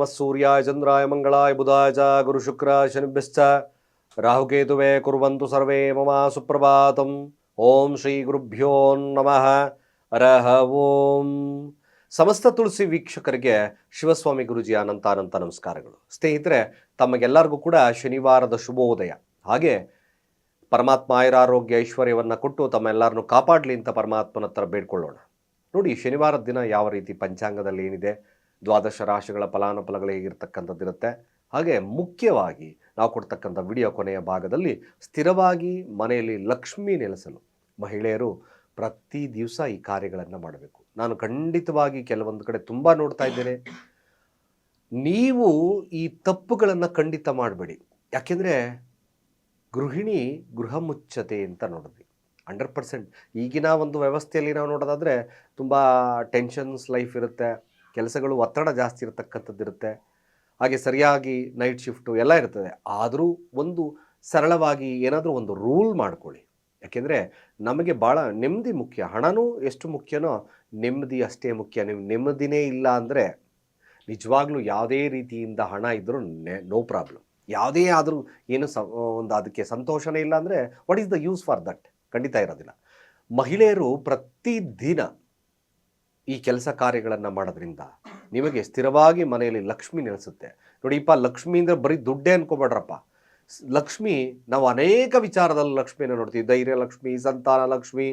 ನಮಃ ಸೂರ್ಯಾಯ ಚಂದ್ರಾಯ ಮಂಗಳಾಯ ಬುಧಾಯ ಚ ಗುರು ಶುಕ್ರ ಶನಿಭ್ಯಶ್ಚ ರಾಹುಕೇತುವೆ ಕುರುವಂತು ಸರ್ವೇ ಮಮ ಸುಪ್ರಭಾತಂ ಓಂ ಶ್ರೀ ಗುರುಭ್ಯೋ ನಮಃ ರಹ ಓಂ ಸಮಸ್ತ ತುಳಸಿ ವೀಕ್ಷಕರಿಗೆ ಶಿವಸ್ವಾಮಿ ಗುರುಜಿಯ ಅನಂತ ಅನಂತ ನಮಸ್ಕಾರಗಳು. ಸ್ನೇಹಿತರೆ, ತಮಗೆಲ್ಲರಿಗೂ ಕೂಡ ಶನಿವಾರದ ಶುಭೋದಯ. ಹಾಗೆ ಪರಮಾತ್ಮ ಆಯುರಾರೋಗ್ಯ ಐಶ್ವರ್ಯವನ್ನು ಕೊಟ್ಟು ತಮ್ಮೆಲ್ಲರನ್ನು ಕಾಪಾಡಲಿ ಅಂತ ಪರಮಾತ್ಮನ ಹತ್ರ ಬೇಡ್ಕೊಳ್ಳೋಣ. ನೋಡಿ, ಶನಿವಾರದ ದಿನ ಯಾವ ರೀತಿ ಪಂಚಾಂಗದಲ್ಲಿ ಏನಿದೆ? ದ್ವಾದಶ ರಾಶಿಗಳ ಫಲಾನುಫಲಗಳು ಹೇಗಿರ್ತಕ್ಕಂಥದ್ದಿರುತ್ತೆ ಹಾಗೆ ಮುಖ್ಯವಾಗಿ ನಾವು ಕೊಡ್ತಕ್ಕಂಥ ವಿಡಿಯೋ ಕೊನೆಯ ಭಾಗದಲ್ಲಿ ಸ್ಥಿರವಾಗಿ ಮನೆಯಲ್ಲಿ ಲಕ್ಷ್ಮಿ ನೆಲೆಸಲು ಮಹಿಳೆಯರು ಪ್ರತಿ ದಿವಸ ಈ ಕಾರ್ಯಗಳನ್ನು ಮಾಡಬೇಕು. ನಾನು ಖಂಡಿತವಾಗಿ ಕೆಲವೊಂದು ಕಡೆ ತುಂಬ ನೋಡ್ತಾ ಇದ್ದೇನೆ. ನೀವು ಈ ತಪ್ಪುಗಳನ್ನು ಖಂಡಿತ ಮಾಡಬೇಡಿ. ಯಾಕೆಂದರೆ ಗೃಹಿಣಿ ಗೃಹ ಮುಚ್ಚತೆ ಅಂತ ನೋಡಿದ್ವಿ. ಹಂಡ್ರೆಡ್ ಪರ್ಸೆಂಟ್ ಈಗಿನ ಒಂದು ವ್ಯವಸ್ಥೆಯಲ್ಲಿ ನಾವು ನೋಡೋದಾದರೆ ತುಂಬ ಟೆನ್ಷನ್ಸ್ ಲೈಫ್ ಇರುತ್ತೆ. ಕೆಲಸಗಳು ಒತ್ತಡ ಜಾಸ್ತಿ ಇರತಕ್ಕಂಥದ್ದು ಇರುತ್ತೆ. ಹಾಗೆ ಸರಿಯಾಗಿ ನೈಟ್ ಶಿಫ್ಟು ಎಲ್ಲ ಇರ್ತದೆ. ಆದರೂ ಒಂದು ಸರಳವಾಗಿ ಏನಾದರೂ ಒಂದು ರೂಲ್ ಮಾಡ್ಕೊಳ್ಳಿ. ಯಾಕೆಂದರೆ ನಮಗೆ ಭಾಳ ನೆಮ್ಮದಿ ಮುಖ್ಯ. ಹಣನೂ ಎಷ್ಟು ಮುಖ್ಯನೋ ನೆಮ್ಮದಿ ಅಷ್ಟೇ ಮುಖ್ಯ. ನಿಮ್ಮ ನೆಮ್ಮದಿನೇ ಇಲ್ಲ ಅಂದರೆ ನಿಜವಾಗ್ಲೂ ಯಾವುದೇ ರೀತಿಯಿಂದ ಹಣ ಇದ್ದರೂ ನೆ ನೋ ಪ್ರಾಬ್ಲಮ್ ಯಾವುದೇ ಆದರೂ ಏನು ಸ ಒಂದು ಅದಕ್ಕೆ ಸಂತೋಷನೇ ಇಲ್ಲ ಅಂದರೆ what is the use for that ಖಂಡಿತ ಇರೋದಿಲ್ಲ. ಮಹಿಳೆಯರು ಪ್ರತಿದಿನ ಈ ಕೆಲಸ ಕಾರ್ಯಗಳನ್ನು ಮಾಡೋದ್ರಿಂದ ನಿಮಗೆ ಸ್ಥಿರವಾಗಿ ಮನೆಯಲ್ಲಿ ಲಕ್ಷ್ಮಿ ನೆಲೆಸುತ್ತೆ. ನೋಡಿಪ್ಪ ಲಕ್ಷ್ಮಿ ಅಂದರೆ ಬರೀ ದುಡ್ಡೇ ಅನ್ಕೋಬೇಡ್ರಪ್ಪ. ಲಕ್ಷ್ಮಿ, ನಾವು ಅನೇಕ ವಿಚಾರದಲ್ಲಿ ಲಕ್ಷ್ಮಿಯನ್ನು ನೋಡ್ತೀವಿ. ಧೈರ್ಯ ಲಕ್ಷ್ಮಿ, ಸಂತಾನ ಲಕ್ಷ್ಮಿ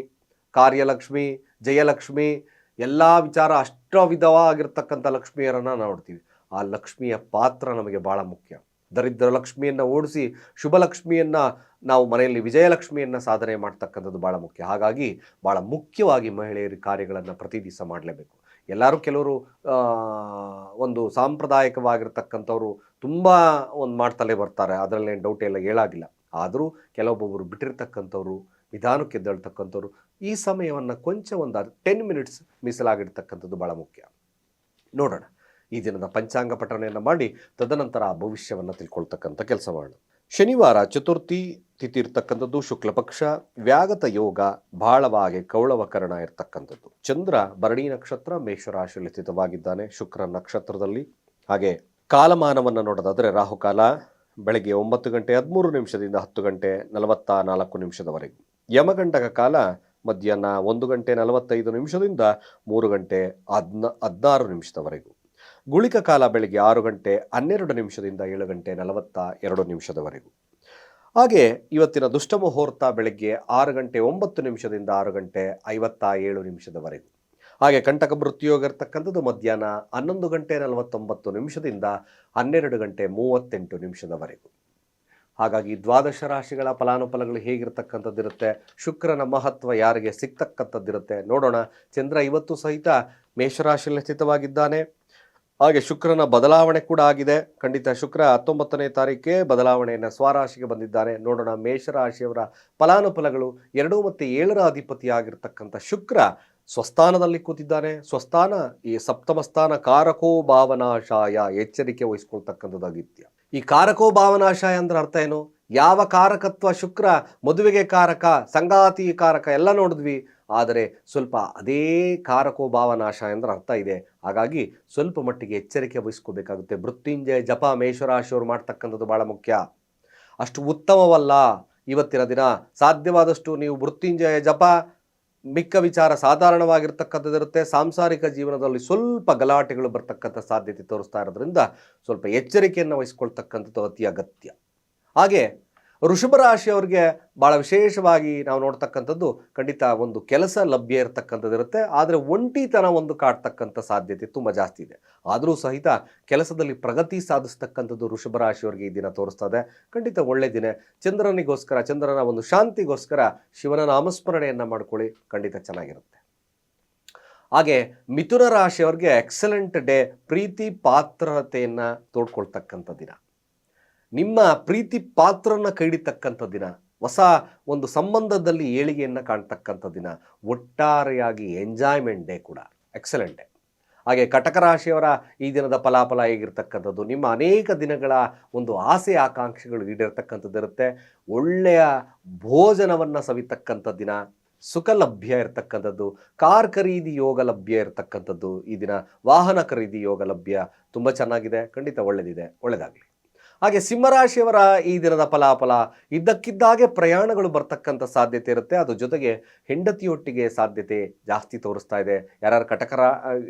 ಕಾರ್ಯಲಕ್ಷ್ಮಿ ಜಯಲಕ್ಷ್ಮಿ ಎಲ್ಲ ವಿಚಾರ ಅಷ್ಟ ವಿಧವಾಗಿರ್ತಕ್ಕಂಥ ಲಕ್ಷ್ಮಿಯರನ್ನು ನೋಡ್ತೀವಿ. ಆ ಲಕ್ಷ್ಮಿಯ ಪಾತ್ರ ನಮಗೆ ಭಾಳ ಮುಖ್ಯ. ದರಿದ್ರ ಲಕ್ಷ್ಮಿಯನ್ನು ಓಡಿಸಿ ಶುಭಲಕ್ಷ್ಮಿಯನ್ನು ನಾವು ಮನೆಯಲ್ಲಿ ವಿಜಯಲಕ್ಷ್ಮಿಯನ್ನು ಸಾಧನೆ ಮಾಡ್ತಕ್ಕಂಥದ್ದು ಭಾಳ ಮುಖ್ಯ. ಹಾಗಾಗಿ ಭಾಳ ಮುಖ್ಯವಾಗಿ ಮಹಿಳೆಯರ ಕಾರ್ಯಗಳನ್ನು ಪ್ರತಿ ದಿವಸ ಮಾಡಲೇಬೇಕು. ಎಲ್ಲರೂ ಕೆಲವರು ಒಂದು ಸಾಂಪ್ರದಾಯಿಕವಾಗಿರ್ತಕ್ಕಂಥವ್ರು ತುಂಬ ಒಂದು ಮಾಡ್ತಲೇ ಬರ್ತಾರೆ. ಅದರಲ್ಲೇನು ಡೌಟ್ ಎಲ್ಲ ಹೇಳಾಗಿಲ್ಲ ಆದರೂ ಕೆಲವೊಬ್ಬೊಬ್ಬರು ಬಿಟ್ಟಿರ್ತಕ್ಕಂಥವ್ರು, ನಿಧಾನಕ್ಕೆ ಎದ್ದೇಳ್ತಕ್ಕಂಥವ್ರು ಈ ಸಮಯವನ್ನು ಕೊಂಚ ಒಂದು ಟೆನ್ ಮಿನಿಟ್ಸ್ ಮೀಸಲಾಗಿರ್ತಕ್ಕಂಥದ್ದು ಭಾಳ ಮುಖ್ಯ. ನೋಡೋಣ. ಈ ದಿನದ ಪಂಚಾಂಗ ಪಠಣೆಯನ್ನು ಮಾಡಿ ತದನಂತರ ಆ ಭವಿಷ್ಯವನ್ನು ತಿಳ್ಕೊಳ್ತಕ್ಕಂಥ ಕೆಲಸ ಮಾಡೋಣ. ಶನಿವಾರ ಚತುರ್ಥಿ ತಿಥಿ ಇರ್ತಕ್ಕಂಥದ್ದು ಶುಕ್ಲಪಕ್ಷ ವ್ಯಾಗತ ಯೋಗ, ಬಾಳವಾಗೆ ಕೌಳವಕರಣ ಇರ್ತಕ್ಕಂಥದ್ದು. ಚಂದ್ರ ಭರಣಿ ನಕ್ಷತ್ರ ಮೇಷರಾಶಿಯಲ್ಲಿ ಸ್ಥಿತವಾಗಿದ್ದಾನೆ ಶುಕ್ರ ನಕ್ಷತ್ರದಲ್ಲಿ. ಹಾಗೆ ಕಾಲಮಾನವನ್ನು ನೋಡೋದಾದರೆ ರಾಹುಕಾಲ ಬೆಳಗ್ಗೆ ಒಂಬತ್ತು ಗಂಟೆ ಹದಿಮೂರು ನಿಮಿಷದಿಂದ ಹತ್ತು ಗಂಟೆ ನಲವತ್ತ ನಾಲ್ಕು ನಿಮಿಷದವರೆಗೂ. ಯಮಗಂಟಕ ಕಾಲ ಮಧ್ಯಾಹ್ನ ಒಂದು ಗಂಟೆ ನಲವತ್ತೈದು ನಿಮಿಷದಿಂದ ಮೂರು ಗಂಟೆ ಹದ್ನ ಹದಿನಾರು ನಿಮಿಷದವರೆಗೂ. ಗುಳಿಕ ಕಾಲ ಬೆಳಗ್ಗೆ ಆರು ಗಂಟೆ ಹನ್ನೆರಡು ನಿಮಿಷದಿಂದ ಏಳು ಗಂಟೆ ನಲವತ್ತ ಎರಡು ನಿಮಿಷದವರೆಗೂ. ಹಾಗೆ ಇವತ್ತಿನ ದುಷ್ಟ ಮುಹೂರ್ತ ಬೆಳಗ್ಗೆ ಆರು ಗಂಟೆ ಒಂಬತ್ತು ನಿಮಿಷದಿಂದ ಆರು ಗಂಟೆ ಐವತ್ತ ಏಳು ನಿಮಿಷದವರೆಗೂ. ಹಾಗೆ ಕಂಟಕ ಮೃತ್ಯುಯೋಗ ಇರ್ತಕ್ಕಂಥದ್ದು ಮಧ್ಯಾಹ್ನ ಹನ್ನೊಂದು ಗಂಟೆ ನಲವತ್ತೊಂಬತ್ತು ನಿಮಿಷದಿಂದ ಹನ್ನೆರಡು ಗಂಟೆ ಮೂವತ್ತೆಂಟು ನಿಮಿಷದವರೆಗೂ. ಹಾಗಾಗಿ ದ್ವಾದಶ ರಾಶಿಗಳ ಫಲಾನುಫಲಗಳು ಹೇಗಿರ್ತಕ್ಕಂಥದ್ದಿರುತ್ತೆ, ಶುಕ್ರನ ಮಹತ್ವ ಯಾರಿಗೆ ಸಿಗ್ತಕ್ಕಂಥದ್ದಿರುತ್ತೆ ನೋಡೋಣ. ಚಂದ್ರ ಇವತ್ತು ಸಹಿತ ಮೇಷರಾಶಿಯಲ್ಲಿ ಸ್ಥಿತವಾಗಿದ್ದಾನೆ. ಹಾಗೆ ಶುಕ್ರನ ಬದಲಾವಣೆ ಕೂಡ ಆಗಿದೆ. ಖಂಡಿತ ಶುಕ್ರ ಹತ್ತೊಂಬತ್ತನೇ ತಾರೀಕೆ ಬದಲಾವಣೆಯನ್ನು ಸ್ವರಾಶಿಗೆ ಬಂದಿದ್ದಾರೆ. ನೋಡೋಣ ಮೇಷರಾಶಿಯವರ ಫಲಾನುಫಲಗಳು ಎರಡು ಮತ್ತು ಏಳರ ಅಧಿಪತಿಯಾಗಿರ್ತಕ್ಕಂಥ ಶುಕ್ರ ಸ್ವಸ್ಥಾನದಲ್ಲಿ ಕೂತಿದ್ದಾನೆ. ಸ್ವಸ್ಥಾನ ಈ ಸಪ್ತಮ ಸ್ಥಾನ ಕಾರಕೋ ಭಾವನಾಶಾಯ ಎಚ್ಚರಿಕೆ ವಹಿಸ್ಕೊಳ್ತಕ್ಕಂಥದ್ದು ಅಗತ್ಯ ಈ ಕಾರಕೋ ಭಾವನಾಶಾಯ ಅಂದ್ರೆ ಅರ್ಥ ಏನು? ಯಾವ ಕಾರಕತ್ವ ಶುಕ್ರ, ಮದುವೆಗೆ ಕಾರಕ, ಸಂಗಾತಿ ಕಾರಕ ಎಲ್ಲ ನೋಡಿದ್ವಿ. ಆದರೆ ಸ್ವಲ್ಪ ಅದೇ ಕಾರಕೋ ಭಾವನಾಶ ಎಂದ್ರೆ ಅರ್ಥ ಇದೆ. ಹಾಗಾಗಿ ಸ್ವಲ್ಪ ಮಟ್ಟಿಗೆ ಎಚ್ಚರಿಕೆ ವಹಿಸ್ಕೋಬೇಕಾಗುತ್ತೆ. ಮೃತ್ಯುಂಜಯ ಜಪ ಮೇಷರಾಶಿಯವರು ಮಾಡ್ತಕ್ಕಂಥದ್ದು ಭಾಳ ಮುಖ್ಯ. ಅಷ್ಟು ಉತ್ತಮವಲ್ಲ ಇವತ್ತಿನ ದಿನ. ಸಾಧ್ಯವಾದಷ್ಟು ನೀವು ಮೃತ್ಯುಂಜಯ ಜಪ ಮಿಕ್ಕ ವಿಚಾರ ಸಾಧಾರಣವಾಗಿರ್ತಕ್ಕಂಥದ್ದಿರುತ್ತೆ ಸಾಂಸಾರಿಕ ಜೀವನದಲ್ಲಿ ಸ್ವಲ್ಪ ಗಲಾಟೆಗಳು ಬರ್ತಕ್ಕಂಥ ಸಾಧ್ಯತೆ ತೋರಿಸ್ತಾ ಇರೋದ್ರಿಂದ ಸ್ವಲ್ಪ ಎಚ್ಚರಿಕೆಯನ್ನು ವಹಿಸ್ಕೊಳ್ತಕ್ಕಂಥದ್ದು ಅತಿ ಅಗತ್ಯ. ಹಾಗೆ ವೃಷಭ ರಾಶಿಯವ್ರಿಗೆ ಭಾಳ ವಿಶೇಷವಾಗಿ ನಾವು ನೋಡ್ತಕ್ಕಂಥದ್ದು ಖಂಡಿತ ಒಂದು ಕೆಲಸ ಲಭ್ಯ ಇರತಕ್ಕಂಥದ್ದು ಇರುತ್ತೆ. ಆದರೆ ಒಂಟಿತನ ಒಂದು ಕಾಡ್ತಕ್ಕಂಥ ಸಾಧ್ಯತೆ ತುಂಬ ಜಾಸ್ತಿ ಇದೆ. ಆದರೂ ಸಹಿತ ಕೆಲಸದಲ್ಲಿ ಪ್ರಗತಿ ಸಾಧಿಸ್ತಕ್ಕಂಥದ್ದು ವೃಷಭ ರಾಶಿಯವರಿಗೆ ಈ ದಿನ ತೋರಿಸ್ತದೆ. ಖಂಡಿತ ಒಳ್ಳೆ ದಿನ. ಚಂದ್ರನಿಗೋಸ್ಕರ, ಚಂದ್ರನ ಒಂದು ಶಾಂತಿಗೋಸ್ಕರ ಶಿವನ ನಾಮಸ್ಮರಣೆಯನ್ನು ಮಾಡ್ಕೊಳ್ಳಿ. ಖಂಡಿತ ಚೆನ್ನಾಗಿರುತ್ತೆ. ಹಾಗೆ ಮಿಥುನ ರಾಶಿಯವ್ರಿಗೆ ಎಕ್ಸಲೆಂಟ್ ಡೇ ಪ್ರೀತಿ, ಪಾತ್ರತೆಯನ್ನು ತೋಡ್ಕೊಳ್ತಕ್ಕಂಥ ದಿನ. ನಿಮ್ಮ ಪ್ರೀತಿ ಪಾತ್ರನ ಕೈಡಿತಕ್ಕಂಥ ದಿನ, ಹೊಸ ಒಂದು ಸಂಬಂಧದಲ್ಲಿ ಏಳಿಗೆಯನ್ನು ಕಾಣ್ತಕ್ಕಂಥ ದಿನ, ಒಟ್ಟಾರೆಯಾಗಿ ಎಂಜಾಯ್ಮೆಂಟ್ ಡೇ ಕೂಡ ಎಕ್ಸಲೆಂಟ್ ಡೇ ಹಾಗೆ ಕಟಕ ರಾಶಿಯವರ ಈ ದಿನದ ಫಲಾಫಲ ಹೇಗಿರ್ತಕ್ಕಂಥದ್ದು, ನಿಮ್ಮ ಅನೇಕ ದಿನಗಳ ಒಂದು ಆಸೆ ಆಕಾಂಕ್ಷೆಗಳು ಈಡೇರ್ತಕ್ಕಂಥದ್ದು ಇರುತ್ತೆ. ಒಳ್ಳೆಯ ಭೋಜನವನ್ನು ಸವಿತಕ್ಕಂಥ ದಿನ, ಸುಖ ಲಭ್ಯ ಇರತಕ್ಕಂಥದ್ದು, ಕಾರ್ ಖರೀದಿ ಯೋಗ ಲಭ್ಯ ಇರತಕ್ಕಂಥದ್ದು ಈ ದಿನ, ವಾಹನ ಖರೀದಿ ಯೋಗ ಲಭ್ಯ, ತುಂಬ ಚೆನ್ನಾಗಿದೆ, ಖಂಡಿತ ಒಳ್ಳೆಯದಿದೆ ಒಳ್ಳೆಯದಾಗಲಿ ಹಾಗೆ ಸಿಂಹರಾಶಿಯವರ ಈ ದಿನದ ಫಲಾಫಲ ಇದ್ದಕ್ಕಿದ್ದಾಗೆ ಪ್ರಯಾಣಗಳು ಬರ್ತಕ್ಕಂಥ ಸಾಧ್ಯತೆ ಇರುತ್ತೆ. ಅದು ಜೊತೆಗೆ ಹೆಂಡತಿಯೊಟ್ಟಿಗೆ ಸಾಧ್ಯತೆ ಜಾಸ್ತಿ ತೋರಿಸ್ತಾ ಇದೆ. ಯಾರ್ಯಾರು ಕಟಕರ,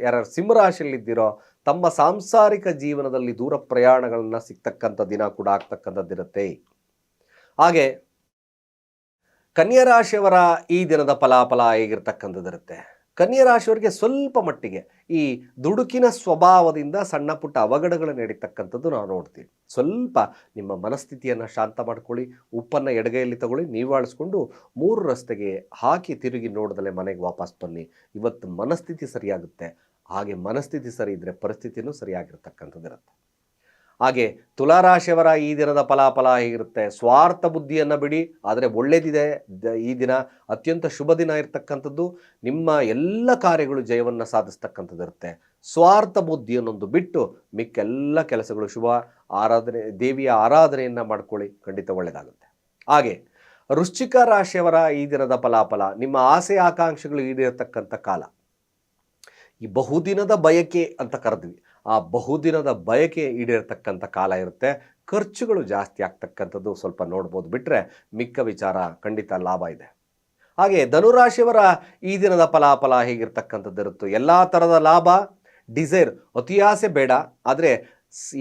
ಯಾರ್ಯಾರು ಸಿಂಹರಾಶಿಯಲ್ಲಿದ್ದೀರೋ ತಮ್ಮ ಸಾಂಸಾರಿಕ ಜೀವನದಲ್ಲಿ ದೂರ ಪ್ರಯಾಣಗಳನ್ನು ಸಿಗ್ತಕ್ಕಂಥ ದಿನ ಕೂಡ ಆಗ್ತಕ್ಕಂಥದ್ದಿರುತ್ತೆ ಹಾಗೆ ಕನ್ಯಾ ರಾಶಿಯವರ ಈ ದಿನದ ಫಲಾಫಲ ಹೇಗಿರ್ತಕ್ಕಂಥದ್ದಿರುತ್ತೆ ಕನ್ಯಾ ರಾಶಿಯವರಿಗೆ ಸ್ವಲ್ಪ ಮಟ್ಟಿಗೆ ಈ ದುಡುಕಿನ ಸ್ವಭಾವದಿಂದ ಸಣ್ಣ ಪುಟ್ಟ ಅವಘಡಗಳು ನಡೀತಕ್ಕಂಥದ್ದು ನಾವು ನೋಡ್ತೀವಿ. ಸ್ವಲ್ಪ ನಿಮ್ಮ ಮನಸ್ಥಿತಿಯನ್ನು ಶಾಂತ ಮಾಡ್ಕೊಳ್ಳಿ, ಉಪ್ಪನ್ನು ಎಡಗೈಯಲ್ಲಿ ತಗೊಳ್ಳಿ, ನೀವಾಳಿಸ್ಕೊಂಡು ಮೂರು ರಸ್ತೆಗೆ ಹಾಕಿ ತಿರುಗಿ ನೋಡಿದಲೆ ಮನೆಗೆ ವಾಪಸ್ ಬನ್ನಿ. ಇವತ್ತು ಮನಸ್ಥಿತಿ ಸರಿಯಾಗುತ್ತೆ, ಹಾಗೆ ಮನಸ್ಥಿತಿ ಸರಿ ಇದ್ದರೆ ಪರಿಸ್ಥಿತಿನೂ ಸರಿಯಾಗಿರ್ತಕ್ಕಂಥದ್ದಿರುತ್ತೆ. ಹಾಗೆ ತುಲಾರಾಶಿಯವರ ಈ ದಿನದ ಫಲಾಫಲ ಹೇಗಿರುತ್ತೆ? ಸ್ವಾರ್ಥ ಬುದ್ಧಿಯನ್ನು ಬಿಡಿ, ಆದರೆ ಒಳ್ಳೆಯದಿದೆ ಈ ದಿನ ಅತ್ಯಂತ ಶುಭ ದಿನ ಇರತಕ್ಕಂಥದ್ದು. ನಿಮ್ಮ ಎಲ್ಲ ಕಾರ್ಯಗಳು ಜಯವನ್ನು ಸಾಧಿಸ್ತಕ್ಕಂಥದ್ದಿರುತ್ತೆ. ಸ್ವಾರ್ಥ ಬುದ್ಧಿಯನ್ನೊಂದು ಬಿಟ್ಟು ಮಿಕ್ಕೆಲ್ಲ ಕೆಲಸಗಳು ಶುಭ. ಆರಾಧನೆ, ದೇವಿಯ ಆರಾಧನೆಯನ್ನು ಮಾಡ್ಕೊಳ್ಳಿ. ಖಂಡಿತ ಒಳ್ಳೆಯದಾಗುತ್ತೆ ಹಾಗೆ ವೃಶ್ಚಿಕ ರಾಶಿಯವರ ಈ ದಿನದ ಫಲಾಫಲ, ನಿಮ್ಮ ಆಸೆ ಆಕಾಂಕ್ಷೆಗಳು ಈಡೇರತಕ್ಕಂಥ ಕಾಲ. ಈ ಬಹುದಿನದ ಬಯಕೆ ಅಂತ ಕರೆದ್ವಿ. ಆ ಬಹುದಿನದ ಬಯಕೆ ಈಡೇರ್ತಕ್ಕಂಥ ಕಾಲ ಇರುತ್ತೆ. ಖರ್ಚುಗಳು ಜಾಸ್ತಿ ಆಗ್ತಕ್ಕಂಥದ್ದು ಸ್ವಲ್ಪ ನೋಡ್ಬೋದು ಬಿಟ್ಟರೆ ಮಿಕ್ಕ ವಿಚಾರ ಖಂಡಿತ ಲಾಭ ಇದೆ. ಹಾಗೆ ಧನುರಾಶಿಯವರ ಈ ದಿನದ ಫಲಾಫಲ ಹೇಗಿರ್ತಕ್ಕಂಥದ್ದು ಇರುತ್ತೆ ಎಲ್ಲ ಥರದ ಲಾಭ, ಡಿಸೈರ್ ಅತಿಯಾಸೆ ಬೇಡ. ಆದರೆ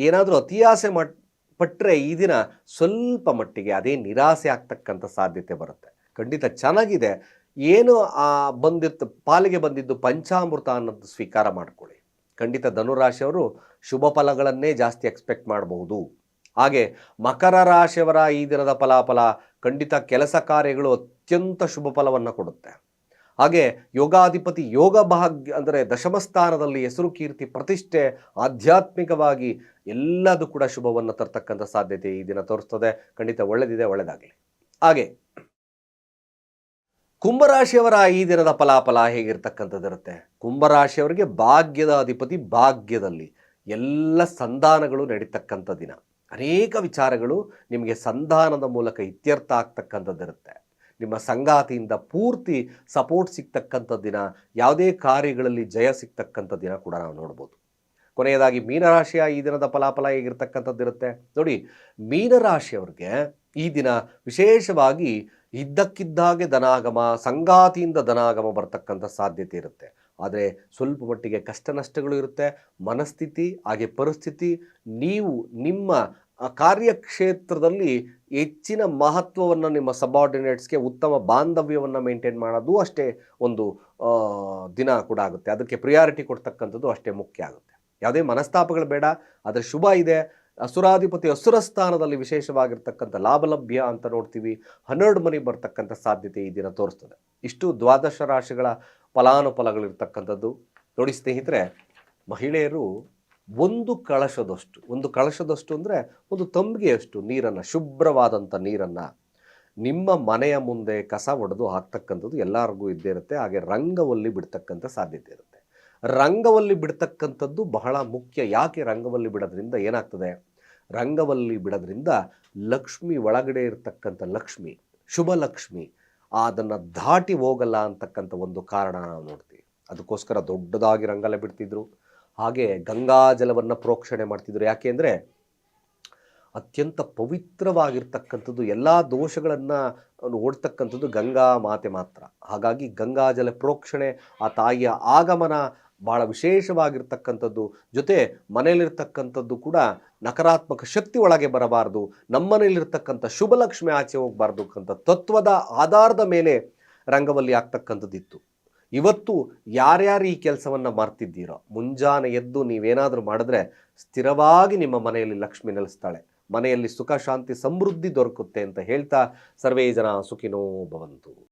ಏನಾದರೂ ಅತಿಯಾಸೆ ಮಟ್ ಪಟ್ಟರೆ ಈ ದಿನ ಸ್ವಲ್ಪ ಮಟ್ಟಿಗೆ ಅದೇ ನಿರಾಸೆ ಆಗ್ತಕ್ಕಂಥ ಸಾಧ್ಯತೆ ಬರುತ್ತೆ. ಖಂಡಿತ ಚೆನ್ನಾಗಿದೆ. ಏನು ಆ ಬಂದಿರ್ತ ಪಾಲಿಗೆ ಬಂದಿದ್ದು ಪಂಚಾಮೃತ ಅನ್ನೋದು ಸ್ವೀಕಾರ ಮಾಡ್ಕೊಳ್ಳಿ. ಖಂಡಿತ ಧನುರಾಶಿಯವರು ಶುಭ ಫಲಗಳನ್ನೇ ಜಾಸ್ತಿ ಎಕ್ಸ್ಪೆಕ್ಟ್ ಮಾಡಬಹುದು. ಹಾಗೆ ಮಕರ ರಾಶಿಯವರ ಈ ದಿನದ ಫಲಾಫಲ ಖಂಡಿತ ಕೆಲಸ ಕಾರ್ಯಗಳು ಅತ್ಯಂತ ಶುಭ ಫಲವನ್ನು ಕೊಡುತ್ತೆ. ಹಾಗೆ ಯೋಗಾಧಿಪತಿ ಯೋಗ ಭಾಗ್ಯ ಅಂದರೆ ದಶಮಸ್ಥಾನದಲ್ಲಿ ಹೆಸರು ಕೀರ್ತಿ ಪ್ರತಿಷ್ಠೆ ಆಧ್ಯಾತ್ಮಿಕವಾಗಿ ಎಲ್ಲದೂ ಕೂಡ ಶುಭವನ್ನು ತರ್ತಕ್ಕಂಥ ಸಾಧ್ಯತೆ ಈ ದಿನ ತೋರಿಸ್ತದೆ. ಖಂಡಿತ ಒಳ್ಳೆದಿದೆ ಒಳ್ಳೆಯದಾಗಲಿ ಹಾಗೆ ಕುಂಭರಾಶಿಯವರ ಈ ದಿನದ ಫಲಾಫಲ ಹೇಗಿರ್ತಕ್ಕಂಥದ್ದಿರುತ್ತೆ ಕುಂಭರಾಶಿಯವರಿಗೆ ಭಾಗ್ಯದ ಅಧಿಪತಿ ಭಾಗ್ಯದಲ್ಲಿ ಎಲ್ಲ ಸಂಧಾನಗಳು ನಡೀತಕ್ಕಂಥ ದಿನ. ಅನೇಕ ವಿಚಾರಗಳು ನಿಮಗೆ ಸಂಧಾನದ ಮೂಲಕ ಇತ್ಯರ್ಥ ಆಗ್ತಕ್ಕಂಥದ್ದಿರುತ್ತೆ ನಿಮ್ಮ ಸಂಗಾತಿಯಿಂದ ಪೂರ್ತಿ ಸಪೋರ್ಟ್ ಸಿಗ್ತಕ್ಕಂಥ ದಿನ, ಯಾವುದೇ ಕಾರ್ಯಗಳಲ್ಲಿ ಜಯ ಸಿಗ್ತಕ್ಕಂಥ ದಿನ ಕೂಡ ನಾವು ನೋಡ್ಬೋದು. ಕೊನೆಯದಾಗಿ ಮೀನರಾಶಿಯ ಈ ದಿನದ ಫಲಾಫಲ ಹೇಗಿರ್ತಕ್ಕಂಥದ್ದಿರುತ್ತೆ ನೋಡಿ, ಮೀನರಾಶಿಯವ್ರಿಗೆ ಈ ದಿನ ವಿಶೇಷವಾಗಿ ಇದ್ದಕ್ಕಿದ್ದಾಗೆ ಧನಾಗಮ, ಸಂಗಾತಿಯಿಂದ ಧನಾಗಮ ಬರ್ತಕ್ಕಂಥ ಸಾಧ್ಯತೆ ಇರುತ್ತೆ. ಆದರೆ ಸ್ವಲ್ಪ ಮಟ್ಟಿಗೆ ಕಷ್ಟ ನಷ್ಟಗಳು ಇರುತ್ತೆ, ಮನಸ್ಥಿತಿ, ಹಾಗೆ ಪರಿಸ್ಥಿತಿ, ನೀವು ನಿಮ್ಮ ಕಾರ್ಯಕ್ಷೇತ್ರದಲ್ಲಿ ಹೆಚ್ಚಿನ ಮಹತ್ವವನ್ನು ನಿಮ್ಮ ಸಬಾರ್ಡಿನೇಟ್ಸ್ಗೆ ಉತ್ತಮ ಬಾಂಧವ್ಯವನ್ನು ಮೇಂಟೈನ್ ಮಾಡೋದು ಅಷ್ಟೇ ಒಂದು ದಿನ ಕೂಡ ಆಗುತ್ತೆ. ಅದಕ್ಕೆ ಪ್ರಿಯಾರಿಟಿ ಕೊಡ್ತಕ್ಕಂಥದ್ದು ಅಷ್ಟೇ ಮುಖ್ಯ ಆಗುತ್ತೆ. ಯಾವುದೇ ಮನಸ್ತಾಪಗಳು ಬೇಡ, ಆದರೆ ಶುಭ ಇದೆ ಅಸುರಾಧಿಪತಿ ಅಸುರ ಸ್ಥಾನದಲ್ಲಿ ವಿಶೇಷವಾಗಿರ್ತಕ್ಕಂಥ ಲಾಭಲಭ್ಯ ಅಂತ ನೋಡ್ತೀವಿ. ಹನ್ನೆರಡು ಮನೆ ಬರ್ತಕ್ಕಂಥ ಸಾಧ್ಯತೆ ಈ ದಿನ ತೋರಿಸ್ತದೆ. ಇಷ್ಟು ದ್ವಾದಶ ರಾಶಿಗಳ ಫಲಾನುಫಲಗಳಿರ್ತಕ್ಕಂಥದ್ದು. ನೋಡಿ ಸ್ನೇಹಿತರೆ, ಮಹಿಳೆಯರು ಒಂದು ಕಳಶದಷ್ಟು ಒಂದು ಕಳಶದಷ್ಟು ಅಂದರೆ ಒಂದು ತಂಬಿಗೆಯಷ್ಟು ನೀರನ್ನು, ಶುಭ್ರವಾದಂಥ ನೀರನ್ನು ನಿಮ್ಮ ಮನೆಯ ಮುಂದೆ ಕಸ ಒಡೆದು ಹಾಕ್ತಕ್ಕಂಥದ್ದು ಎಲ್ಲರಿಗೂ ಇದ್ದೇ ಇರುತ್ತೆ. ಹಾಗೆ ರಂಗವಲ್ಲಿ ಬಿಡ್ತಕ್ಕಂಥ ಸಾಧ್ಯತೆ ಇರುತ್ತೆ. ರಂಗವಲ್ಲಿ ಬಿಡ್ತಕ್ಕಂಥದ್ದು ಬಹಳ ಮುಖ್ಯ. ಯಾಕೆ ರಂಗವಲ್ಲಿ ಬಿಡೋದ್ರಿಂದ ಏನಾಗ್ತದೆ? ರಂಗವಲ್ಲಿ ಬಿಡೋದ್ರಿಂದ ಲಕ್ಷ್ಮಿ ಒಳಗಡೆ ಇರತಕ್ಕಂಥ ಲಕ್ಷ್ಮಿ, ಶುಭ ಲಕ್ಷ್ಮಿ, ಅದನ್ನು ದಾಟಿ ಹೋಗಲ್ಲ ಅಂತಕ್ಕಂಥ ಒಂದು ಕಾರಣ ನಾವು ನೋಡ್ತೀವಿ. ಅದಕ್ಕೋಸ್ಕರ ದೊಡ್ಡದಾಗಿ ರಂಗಲ ಬಿಡ್ತಿದ್ರು. ಹಾಗೆ ಗಂಗಾ ಜಲವನ್ನು ಪ್ರೋಕ್ಷಣೆ ಮಾಡ್ತಿದ್ರು. ಯಾಕೆ ಅಂದರೆ ಅತ್ಯಂತ ಪವಿತ್ರವಾಗಿರ್ತಕ್ಕಂಥದ್ದು, ಎಲ್ಲ ದೋಷಗಳನ್ನು ಓಡ್ತಕ್ಕಂಥದ್ದು ಗಂಗಾ ಮಾತೆ ಮಾತ್ರ. ಹಾಗಾಗಿ ಗಂಗಾ ಜಲ ಪ್ರೋಕ್ಷಣೆ, ಆ ತಾಯಿಯ ಆಗಮನ ಭಾಳ ವಿಶೇಷವಾಗಿರ್ತಕ್ಕಂಥದ್ದು. ಜೊತೆ ಮನೆಯಲ್ಲಿರ್ತಕ್ಕಂಥದ್ದು ಕೂಡ ನಕಾರಾತ್ಮಕ ಶಕ್ತಿ ಒಳಗೆ ಬರಬಾರ್ದು. ನಮ್ಮನೇಲಿರ್ತಕ್ಕಂಥ ಶುಭಲಕ್ಷ್ಮಿ ಆಚೆ ಹೋಗಬಾರ್ದು ಅಂತ ತತ್ವದ ಆಧಾರದ ಮೇಲೆ ರಂಗವಲ್ಲಿ ಆಗ್ತಕ್ಕಂಥದ್ದಿತ್ತು. ಇವತ್ತು ಯಾರ್ಯಾರು ಈ ಕೆಲಸವನ್ನು ಮಾಡ್ತಿದ್ದೀರೋ, ಮುಂಜಾನೆ ಎದ್ದು ನೀವೇನಾದರೂ ಮಾಡಿದ್ರೆ ಸ್ಥಿರವಾಗಿ ನಿಮ್ಮ ಮನೆಯಲ್ಲಿ ಲಕ್ಷ್ಮಿ ನೆಲೆಸ್ತಾಳೆ. ಮನೆಯಲ್ಲಿ ಸುಖ, ಶಾಂತಿ, ಸಮೃದ್ಧಿ ದೊರಕುತ್ತೆ ಅಂತ ಹೇಳ್ತಾ ಸರ್ವೇ ಜನ ಸುಖಿನೋ ಭವಂತು.